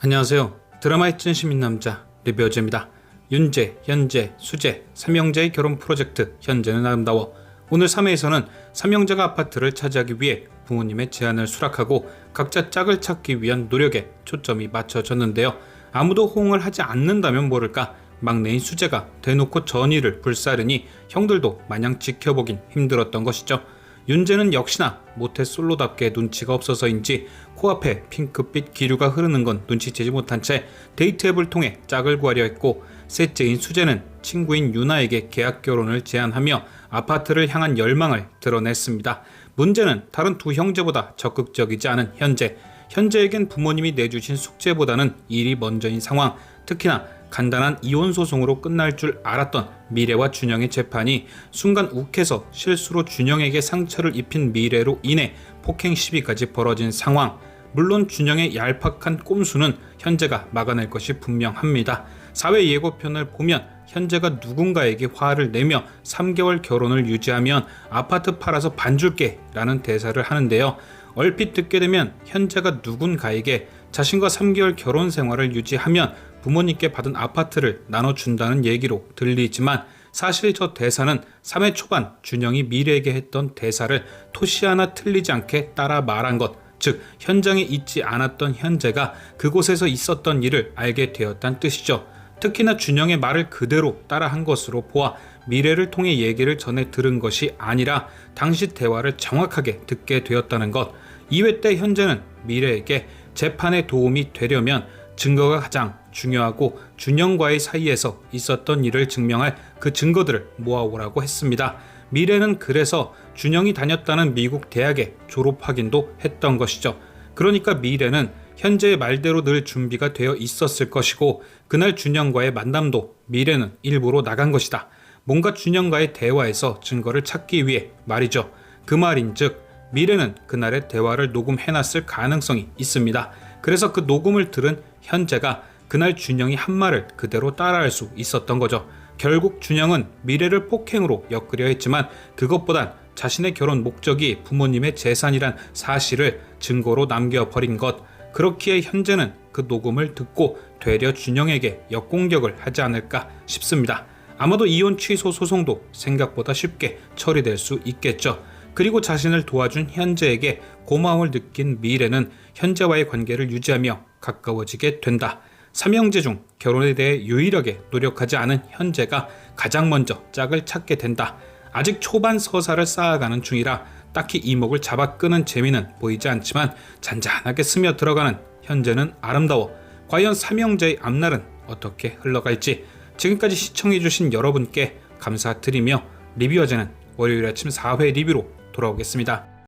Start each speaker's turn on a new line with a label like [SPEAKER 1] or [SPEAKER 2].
[SPEAKER 1] 안녕하세요. 드라마의 찐시민 남자 리뷰어즈입니다. 윤재, 현재, 수재, 삼형제의 결혼 프로젝트 현재는 아름다워 오늘 3회에서는 삼형제가 아파트를 차지하기 위해 부모님의 제안을 수락하고 각자 짝을 찾기 위한 노력에 초점이 맞춰졌는데요. 아무도 호응을 하지 않는다면 모를까 막내인 수재가 대놓고 전의를 불사르니 형들도 마냥 지켜보긴 힘들었던 것이죠. 윤재는 역시나 모태 솔로답게 눈치가 없어서인지 코앞에 핑크빛 기류가 흐르는 건 눈치채지 못한 채 데이트 앱을 통해 짝을 구하려 했고 셋째인 수재는 친구인 유나에게 계약 결혼을 제안하며 아파트를 향한 열망을 드러냈습니다. 문제는 다른 두 형제보다 적극적이지 않은 현재. 현재에겐 부모님이 내주신 숙제보다는 일이 먼저인 상황. 특히나 간단한 이혼 소송으로 끝날 줄 알았던 미래와 준영의 재판이 순간 욱해서 실수로 준영에게 상처를 입힌 미래로 인해 폭행 시비까지 벌어진 상황. 물론 준영의 얄팍한 꼼수는 현재가 막아낼 것이 분명합니다. 사회 예고편을 보면 현재가 누군가에게 화를 내며 3개월 결혼을 유지하면 아파트 팔아서 반 줄게 라는 대사를 하는데요. 얼핏 듣게 되면 현재가 누군가에게 자신과 3개월 결혼 생활을 유지하면 부모님께 받은 아파트를 나눠준다는 얘기로 들리지만 사실 저 대사는 3회 초반 준영이 미래에게 했던 대사를 토시 하나 틀리지 않게 따라 말한 것, 즉 현장에 있지 않았던 현재가 그곳에서 있었던 일을 알게 되었다는 뜻이죠. 특히나 준영의 말을 그대로 따라한 것으로 보아 미래를 통해 얘기를 전해 들은 것이 아니라 당시 대화를 정확하게 듣게 되었다는 것. 2회 때 현재는 미래에게 재판에 도움이 되려면 증거가 가장 중요하고 준영과의 사이에서 있었던 일을 증명할 그 증거들을 모아오라고 했습니다. 미래는 그래서 준영이 다녔다는 미국 대학에 졸업 확인도 했던 것이죠. 그러니까 미래는 현재의 말대로 늘 준비가 되어 있었을 것이고 그날 준영과의 만남도 미래는 일부러 나간 것이다. 뭔가 준영과의 대화에서 증거를 찾기 위해 말이죠. 그 말인즉 미래는 그날의 대화를 녹음해놨을 가능성이 있습니다. 그래서 그 녹음을 들은 현재가 그날 준영이 한 말을 그대로 따라할 수 있었던 거죠. 결국 준영은 미래를 폭행으로 엮으려 했지만 그것보단 자신의 결혼 목적이 부모님의 재산이란 사실을 증거로 남겨버린 것. 그렇기에 현재는 그 녹음을 듣고 되려 준영에게 역공격을 하지 않을까 싶습니다. 아마도 이혼 취소 소송도 생각보다 쉽게 처리될 수 있겠죠. 그리고 자신을 도와준 현재에게 고마움을 느낀 미래는 현재와의 관계를 유지하며 가까워지게 된다. 삼형제 중 결혼에 대해 유일하게 노력하지 않은 현재가 가장 먼저 짝을 찾게 된다. 아직 초반 서사를 쌓아가는 중이라 딱히 이목을 잡아 끄는 재미는 보이지 않지만 잔잔하게 스며 들어가는 현재는 아름다워. 과연 삼형제의 앞날은 어떻게 흘러갈지 지금까지 시청해주신 여러분께 감사드리며 리뷰어제는 월요일 아침 4회 리뷰로 돌아오겠습니다.